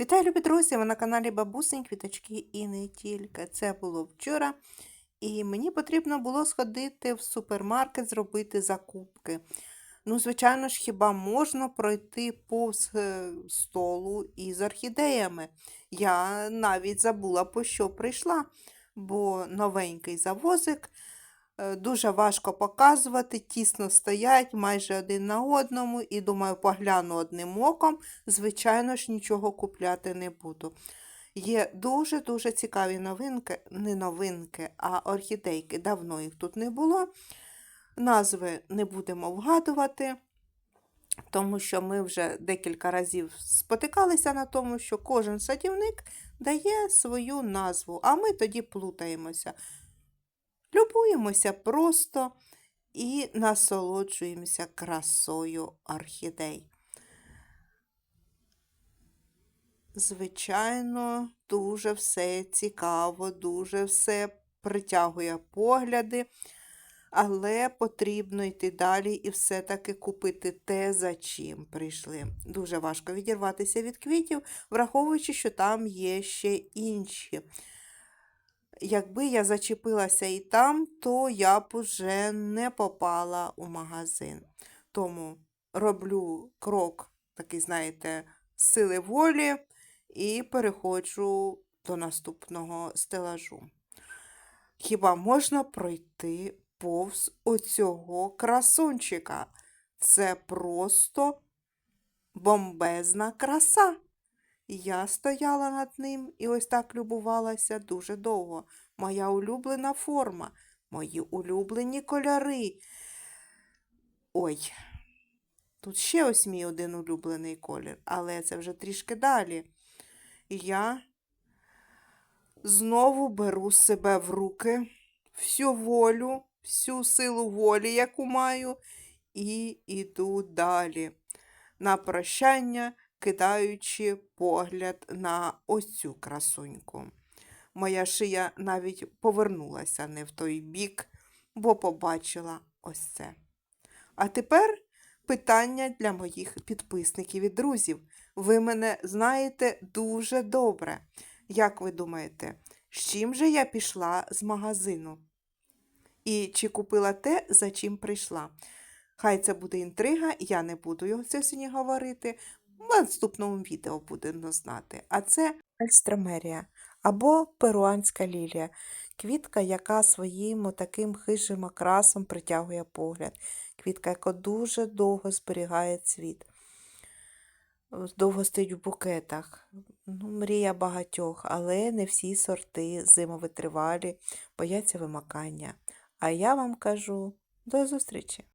Вітаю, любі друзі! Ви на каналі Бабусень Квіточки і не тільки. Це було вчора, і мені потрібно було сходити в супермаркет, зробити закупки. Ну, звичайно ж, хіба можна пройти повз е, столу із орхідеями? Я навіть забула, по що прийшла, бо новенький завозик. Е, Дуже важко показувати, тісно стоять майже один на одному, і думаю, погляну одним оком, звичайно ж, нічого купляти не буду. Є дуже-дуже цікаві новинки, не новинки, а орхідейки. Давно їх тут не було. Назви не будемо вгадувати, тому що ми вже декілька разів спотикалися на тому, що кожен садівник дає свою назву, а ми тоді плутаємося. Любуємося просто і насолоджуємося красою орхідей. Звичайно, дуже все цікаво, дуже все притягує погляди, але потрібно йти далі і все-таки купити те, за чим прийшли. Дуже важко відірватися від квітів, враховуючи, що там є ще інші. Якби я зачепилася і там, то я б уже не попала у магазин. Тому роблю крок, такий, знаєте, сили волі і переходжу до наступного стелажу. Хіба можна пройти повз оцього красунчика? Це просто бомбезна краса. Я стояла над ним і ось так любувалася дуже довго. Моя улюблена форма, мої улюблені кольори. Ой, тут ще ось мій один улюблений колір, але це вже трішки далі. Я знову беру себе в руки, всю волю, всю силу волі, яку маю, і йду далі. На прощання кидаючи погляд на ось цю красуньку. Моя шия навіть повернулася не в той бік, бо побачила ось це. А тепер питання для моїх підписників і друзів. Ви мене знаєте дуже добре. Як ви думаєте, з чим же я пішла з магазину? І чи купила те, за чим прийшла? Хай це буде інтрига, я не буду його сьогодні говорити. В наступному відео будемо знати. А це ельстромерія або перуанська лілія. Квітка, яка своїм таким хижим окрасом притягує погляд. Квітка, яка дуже довго зберігає цвіт. Довго стоїть в букетах. Ну, мрія багатьох, але не всі сорти зимовитривалі, бояться вимакання. А я вам кажу до зустрічі!